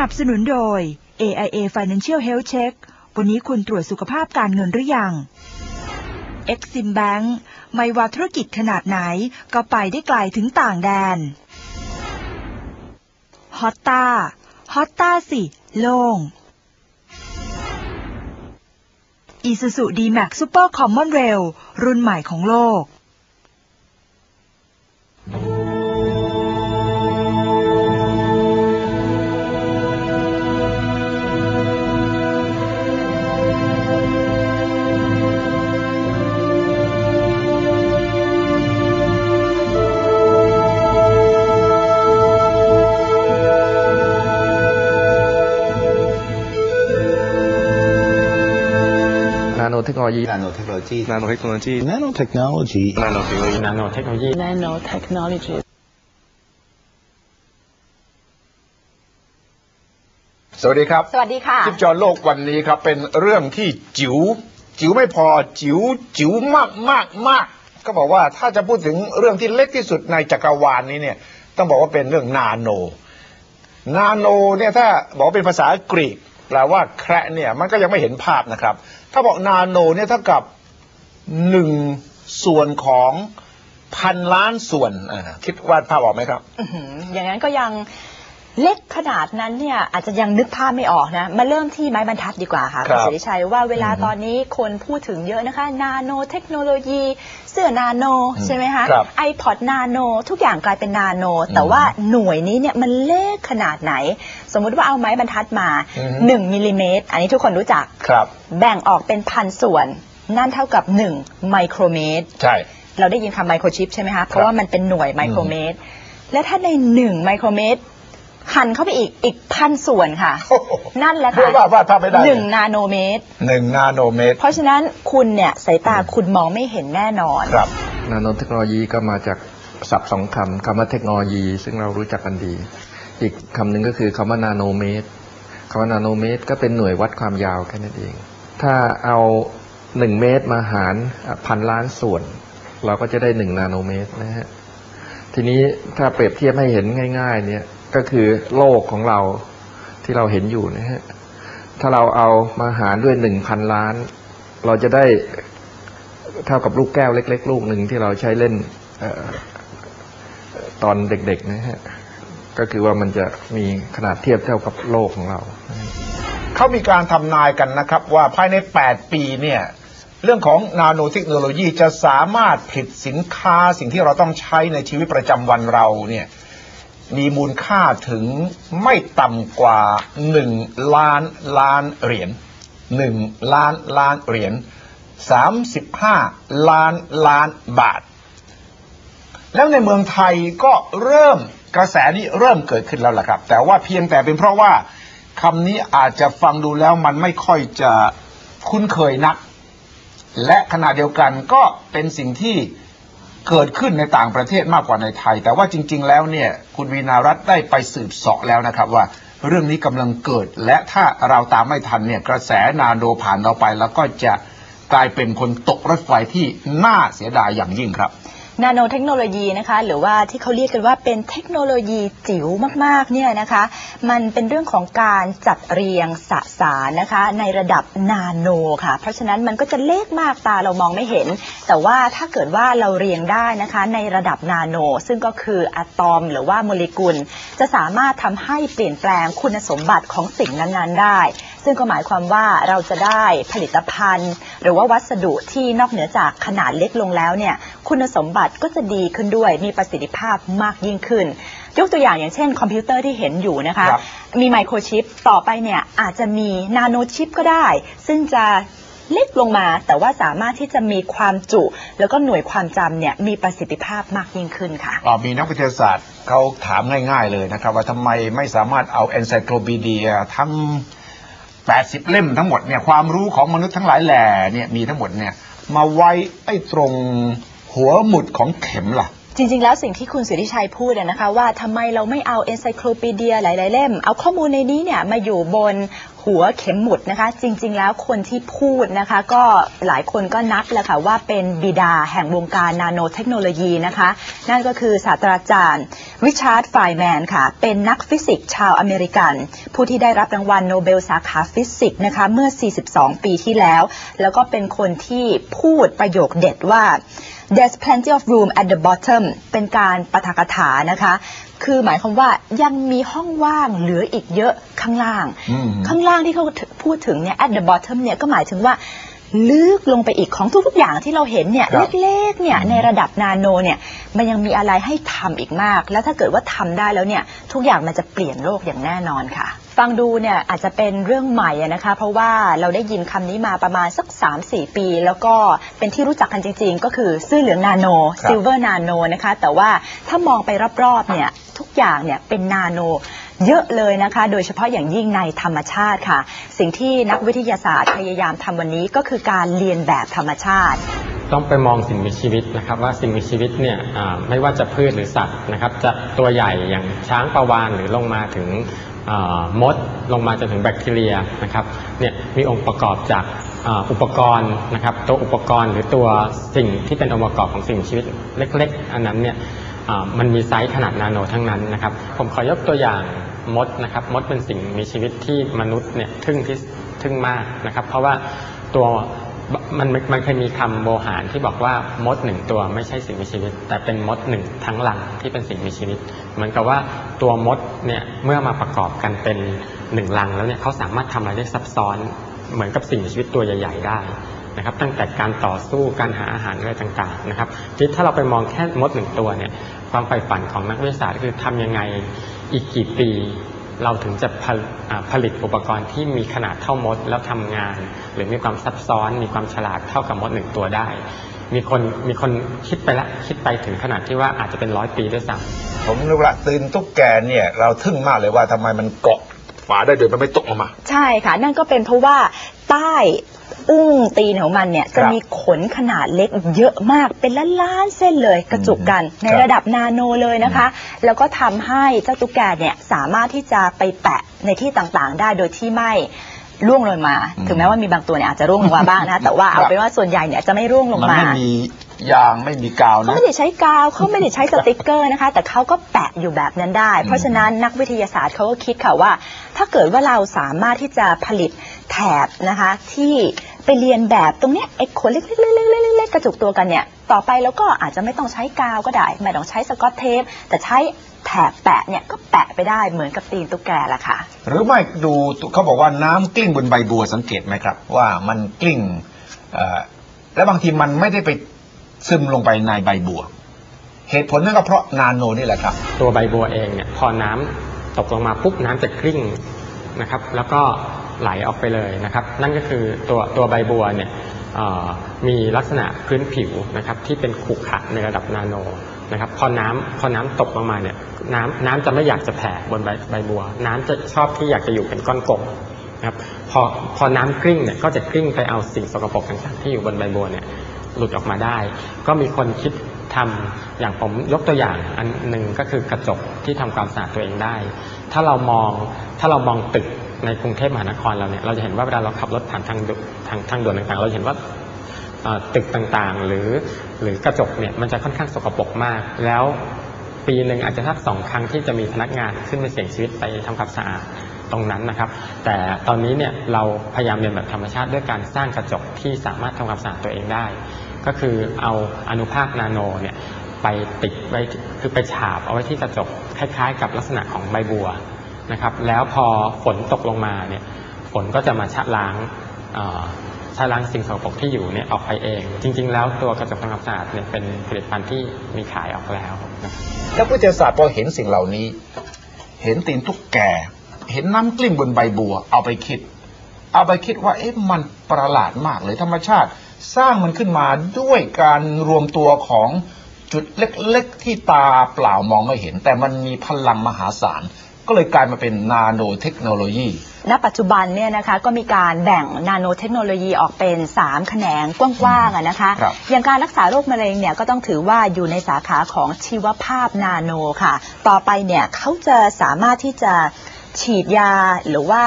นับสนุนโดย AIA Financial Health Check วันนี้คุณตรวจสุขภาพการเงินหรือยัง Exim Bank ไม่ว่าธุรกิจขนาดไหนก็ไปได้ไกลถึงต่างแดน ฮอตตาฮอตตาสิ โล่ง Isuzu D-Max Super Common Rail รุ่นใหม่ของโลก นาโนเทคโนโลยี nanotechnology นาโนเทคโนโลยี nanotechnology nanotechnology nanotechnology สวัสดีครับสวัสดีค่ะชิปจอโลกวันนี้ครับ เป็นเรื่องที่จิ๋วจิ๋วไม่พอจิ๋วจิ๋วมากมากมากก็บอกว่าถ้าจะพูดถึงเรื่องที่เล็กที่สุดในจักรวาลนี้เนี่ย ต้องบอกว่าเป็นเรื่องนาโน นาโนเนี่ยถ้าบอกว่าเป็นภาษากรีก แปลว่าแคระเนี่ยมันก็ยังไม่เห็นภาพนะครับ ถ้าบอกนาโนเนี่ยเท่ากับหนึ่งส่วนของพันล้านส่วนคิดวาดภาพออกไหมครับอย่างนั้นก็ยัง เล็กขนาดนั้นเนี่ยอาจจะยังนึกภาพไม่ออกนะ มาเริ่มที่ไม้บรรทัดดีกว่าค่ะครับณสิริชัยว่าเวลาอืมตอนนี้คนพูดถึงเยอะนะคะ นาโนเทคโนโลยี เสื้อนาโนอืมใช่ไหมคะครับไอพอดนาโนทุกอย่างกลายเป็นนาโน แต่ว่าหน่วยนี้เนี่ยมันเล็กขนาดไหน สมมุติว่าเอาไม้บรรทัดมาอืม1มิลลิเมตรอันนี้ทุกคนรู้จักครับ แบ่งออกเป็นพันส่วน นั่นเท่ากับ 1 ไมโครเมตรใช่เราได้ยินคำไมโครชิปใช่ไหมคะเพราะว่ามันเป็นหน่วยไมโครเมตรและถ้าในหนึ่งไมโครเมตร หันเข้าไปอีกอีกพันส่วนค่ะ โอ้โหนั่นแหละเพื่ค่ะอวาดวาดภาพไม่ได้หนึ่งนาโนเมตร หนึ่งนาโนเมตรเพราะฉะนั้นคุณเนี่ยสายตาคุณมองไม่เห็นแน่นอน ครับ นาโนเทคโนโลยีก็มาจากศัพท์สองคำคำว่าเทคโนโลยี ซึ่งเรารู้จักกันดี อีกคำหนึ่งก็คือคำว่านาโนเมตรคำว่านาโนเมตร ก็เป็นหน่วยวัดความยาวแค่นั้นเอง ถ้าเอาหนึ่งเมตรมาหารอะพันล้านส่วน เราก็จะได้หนึ่งนาโนเมตรนะฮะทีนี้ถ้าเปรียบเทียบให้เห็นง่าย ๆ เนี่ย ก็คือโลกของเราที่เราเห็นอยู่นะฮะถ้าเราเอามาหารด้วยหนึ่งพันล้าน เราจะได้เท่ากับลูกแก้วเล็ก ๆ ลูกหนึ่งที่เราใช้เล่นออตอนเด็กๆนะฮะก็คือว่ามันจะมีขนาดเทียบเท่ากับโลกของเรา เขามีการทำนายกันนะครับ ว่าภายใน 8 ปีเนี่ยเรื่องของนาโนเทคโนโลยีจะสามารถผลิตสินค้าสิ่งที่เราต้องใช้ในชีวิตประจำวันเราเนี่ย มีมูลค่าถึงไม่ต่ำกว่า 1 ล้านล้านเหรียญ1ล้านล้านเหรียญ35 ล้านล้านบาท แล้วในเมืองไทยก็เริ่มกระแสนี้เริ่มเกิดขึ้นแล้วล่ะครับ แต่ว่าเพียงแต่เป็นเพราะว่าคำนี้อาจจะฟังดูแล้วมันไม่ค่อยจะคุ้นเคยนัก และขณะเดียวกันก็เป็นสิ่งที่ เกิดขึ้นในต่างประเทศมากกว่าในไทย แต่ว่าจริง ๆ แล้วเนี่ยคุณวีนารัตน์ได้ไปสืบเสาะแล้วนะครับว่าเรื่องนี้กำลังเกิด และถ้าเราตามไม่ทันเนี่ยกระแสนาโนผ่านเราไป แล้วก็จะกลายเป็นคนตกรถไฟที่น่าเสียดายอย่างยิ่งครับ นาโนเทคโนโลยีนะคะ หรือว่าที่เขาเรียกกันว่าเป็นเทคโนโลยีจิ๋วมากๆเนี่ยนะคะ มันเป็นเรื่องของการจัดเรียงสสารนะคะ ในระดับนาโนค่ะ เพราะฉะนั้นมันก็จะเล็กมากตาเรามองไม่เห็น แต่ว่าถ้าเกิดว่าเราเรียงได้นะคะ ในระดับนาโน ซึ่งก็คืออะตอมหรือว่าโมเลกุล จะสามารถทำให้เปลี่ยนแปลงคุณสมบัติของสิ่งนั้นๆได้ ซึ่งก็หมายความว่าเราจะได้ผลิตภัณฑ์ หรือว่าวัสดุที่นอกเหนือจากขนาดเล็กลงแล้วเนี่ยคุณสมบัติก็จะดีขึ้นด้วย มีประสิทธิภาพมากยิ่งขึ้น ยกตัวอย่างอย่างเช่น คอมพิวเตอร์ที่เห็นอยู่นะคะ ครับ มีไมโครชิปต่อไปเนี่ยอาจจะมีนาโนชิปก็ได้ ซึ่งจะเล็กลงมา แต่ว่าสามารถที่จะมีความจุ แล้วก็หน่วยความจำเนี่ยมีประสิทธิภาพมากยิ่งขึ้นค่ะ อ่ามีนักวิทยาศาสตร์เขาถามง่ายๆเลยนะครับ ว่าทำไมไม่สามารถเอา encyclopedia ทั้ง 80 เล่มทั้งหมดเนี่ยความรู้ของมนุษย์ทั้งหลายแหล่เนี่ยมีทั้งหมดเนี่ยมาไว้ไอ้ตรง หัวหมุดของเข็มล่ะ จริง ๆ แล้วสิ่งที่คุณสุริชัยพูดนะคะว่าทำไมเราไม่เอา encyclopedia หลาย ๆ เล่ม เอาข้อมูลในนี้เนี่ยมาอยู่บนหัวเข็มหมุดนะคะ จริง ๆ แล้วคนที่พูดนะคะ ก็หลายคนก็นับแหละค่ะว่าเป็นบิดาแห่งวงการนาโนเทคโนโลยีนะคะ นั่นก็คือศาสตราจารย์ริชาร์ดไฟแมนค่ะ เป็นนักฟิสิกส์ชาวอเมริกัน ผู้ที่ได้รับรางวัลโนเบลสาขาฟิสิกส์นะคะเมื่อ 42 ปีที่แล้ว แล้วก็เป็นคนที่พูดประโยคเด็ดว่า there's plenty of room at the bottom เป็นการปาฐกถานะคะ คือหมายความว่ายังมีห้องว่างเหลืออีกเยอะข้างล่างอืมข้างล่างที่เขาพูดถึงเนี่ย at the bottom เนี่ยก็หมายถึงว่าลึกลงไปอีกของทุกๆอย่างที่เราเห็นเนี่ยครับเล็กๆเนี่ยในระดับนาโนเนี่ยมันยังมีอะไรให้ทำอีกมาก แล้วถ้าเกิดว่าทำได้แล้วเนี่ยทุกอย่างมันจะเปลี่ยนโลกอย่างแน่นอนค่ะ ฟังดูเนี่ยอาจจะเป็นเรื่องใหม่อะนะคะ เพราะว่าเราได้ยินคำนี้มาประมาณสัก 3-4 ปี แล้วก็เป็นที่รู้จักกันจริง ๆ ก็คือเสื้อเหลืองนาโนครับซิลเวอร์นาโนนะคะ แต่ว่าถ้ามองไปรอบๆเนี่ยทุกอย่างเนี่ยเป็นนาโนเยอะเลยนะคะ โดยเฉพาะอย่างยิ่งในธรรมชาติค่ะ สิ่งที่นักวิทยาศาสตร์พยายามทำวันนี้ก็คือการเรียนแบบธรรมชาติ ต้องไปมองสิ่งมีชีวิตนะครับว่าสิ่งมีชีวิตเนี่ยอ่าไม่ว่าจะพืชหรือสัตว์นะครับจะตัวใหญ่อย่างช้างปลาวานหรือลงมาถึงอ่า มดลงมาจนถึงแบคทีเรียนะครับเนี่ยมีองค์ประกอบจากอ,อุปกรณ์นะครับตัวอุปกรณ์หรือตัวสิ่งที่เป็นองค์ประกอบของสิ่งชีวิตเล็ก ๆ อันนั้นเนี่ยมันมีไซส์ขนาดนาโนทั้งนั้นนะครับ ผมขอยกตัวอย่างมดนะครับมดเป็นสิ่งมีชีวิตที่มนุษย์เนี่ยทึ่งที่ทึ่งมากนะครับ เพราะว่าตัว มันมันเคยมีคำโบหารที่บอกว่ามดหนึ่งตัวไม่ใช่สิ่งมีชีวิต แต่เป็นมดหนึ่งทั้งหลังที่เป็นสิ่งมีชีวิต เหมือนกับว่าตัวมดเนี่ยเมื่อมาประกอบกันเป็นหนึ่งลังแล้วเนี่ยเขาสามารถทำอะไรได้ซับซ้อนเหมือนกับสิ่งมีชีวิตตัวใหญ่ ๆ ได้นะครับ ตั้งแต่การต่อสู้การหาอาหารอะไรต่างๆนะครับทีถ้าเราไปมองแค่มดหนึ่งตัวเนี่ยความใฝ่ฝันของนักวิทยาศาสตร์คือทำยังไงอีกกี่ปี เราถึงจะผลอ่าผลิตอุปกรณ์ที่มีขนาดเท่ามดแล้วทำงาน หรือมีความซับซ้อน มีความฉลาดเท่ากับมดหนึ่งตัวได้ มีคนมีคนคิดไปละคิดไปถึงขนาดที่ว่าอาจจะเป็นร้อยปีด้วยซ้ำผมรู้ละตื่นตุ๊กแกเนี่ยเราทึ่งมากเลยว่าทำไมมันเกาะฝาได้โดยมันไม่ตกลงมา ใช่ค่ะ นั่นก็เป็นเพราะว่าใต้ อุ้งตีนของมันเนี่ยจะมีขนขนาดเล็กเยอะมากเป็นล้านๆเส้นเลยกระจุกกันในครับระดับนาโนเลยนะคะ แล้วก็ทำให้เจ้าตุ๊กแกเนี่ยสามารถที่จะไปแปะในที่ต่างๆ ได้โดยที่ไม่ร่วงลงมาอืมถึงแม้ว่ามีบางตัวเนี่ยอาจจะร่วงลงมาบ้างนะ แต่ว่าครับเอาเป็นว่าส่วนใหญ่เนี่ยจะไม่ร่วงลงมันมา ไม่มียางไม่มีกาวเขานะ ไม่ได้ใช้กาวเขาไม่ได้ใช้สติกเกอร์นะคะ แต่เขาก็แปะอยู่แบบนั้นได้ เพราะฉะนั้นนักวิทยาศาสตร์เขาก็คิดค่ะว่า ถ้าเกิดว่าเราสามารถที่จะผลิตแถบนะคะ ที่ไปเรียนแบบตรงเนี้ยไอ้ขนเล็กๆๆๆๆๆกระจุกตัวกันเนี่ย ต่อไปเราก็อาจจะไม่ต้องใช้กาวก็ได้ ไม่ต้องใช้สกอตเทป แต่ใช้แถบแปะเนี่ยก็แปะไปได้เหมือนกับตีนตุ๊กแกละค่ะ หรือไม่ดูเขาบอกว่าน้ำกลิ้งบนใบบัวสังเกตไหมครับ ว่ามันกลิ้งเอ่อและบางทีมันไม่ได้ไป ซึมลงไปในใบบัว เหตุผลนั่นก็เพราะนาโนนี่แหละครับ ตัวใบบัวเองเนี่ยพอน้ำตกลงมาปุ๊บน้ำจะกลิ้งนะครับ แล้วก็ไหลออกไปเลยนะครับ นั่นก็คือตัวตัวใบบัวเนี่ยมีลักษณะพื้นผิวนะครับที่เป็นขุขะในระดับนาโนนะครับพอน้ำพอน้ำตกลงมาเนี่ยน้ำน้ำจะไม่อยากจะแผ่บนใบใบบัว น้ำจะชอบที่อยากจะอยู่เป็นก้อนกลมนะครับพอพอน้ำกลิ้งเนี่ยก็จะกลิ้งไปเอาสิ่งสกปรกต่างๆที่อยู่บนใบบัวเนี่ย หลุดออกมาได้ ก็มีคนคิดทำอย่างผมยกตัวอย่างอันหนึ่งก็คือกระจกที่ทำความสะอาดตัวเองได้ ถ้าเรามองถ้าเรามองตึกในกรุงเทพมหานครเราเนี่ยเราจะเห็นว่าเวลาเราขับรถผ่านทางด่วนทางทางด่วนต่างๆ เราเห็นว่าตึกต่างๆ หรือหรือกระจกเนี่ยมันจะค่อนข้างสกปรกมาก แล้วปีหนึ่งอาจจะสักสองครั้งที่จะมีพนักงานขึ้นไปเสี่ยงชีวิตไปทำความสะอาด ตรงนั้นนะครับ แต่ตอนนี้เนี่ยเราพยายามเรียนแบบธรรมชาติด้วยการสร้างกระจกที่สามารถทำความสะอาดตัวเองได้ ก็คือเอาอนุภาคนาโนเนี่ยไปติดไว้คือไปฉาบเอาไว้ที่กระจกคล้ายๆ กับลักษณะของใบบัวนะครับ แล้วพอฝนตกลงมาเนี่ยฝนก็จะมาชะล้างชะล้างสิ่งสกปรกที่อยู่เนี่ยออกไปเอง จริง ๆ แล้วตัวกระจกทำความสะอาดเนี่ยเป็นผลิตภัณฑ์ที่มีขายออกแล้วนะครับนักวิทยาศาสตร์พอเห็นสิ่งเหล่านี้ เห็นตีนตุ๊กแก เห็นน้ำกลิ้งบนใบบัว เอาไปคิด เอาไปคิดว่าเอ๊ะมันประหลาดมากเลยธรรมชาติสร้างมันขึ้นมาด้วยการรวมตัวของจุดเล็กๆ ที่ตาเปล่ามองไม่เห็น แต่มันมีพลังมหาศาล ก็เลยกลายมาเป็นนาโนเทคโนโลยีณปัจจุบันเนี่ยนะคะก็มีการแบ่งนาโนเทคโนโลยีออกเป็น 3 แขนงกว้างๆอะนะคะครับอย่างการรักษาโรคมะเร็งเนี่ยก็ต้องถือว่าอยู่ในสาขาของชีวภาพนาโนค่ะ ต่อไปเนี่ยเขาจะสามารถที่จะ ฉีดยาหรือว่า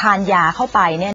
ทานยาเข้าไปเนี่ย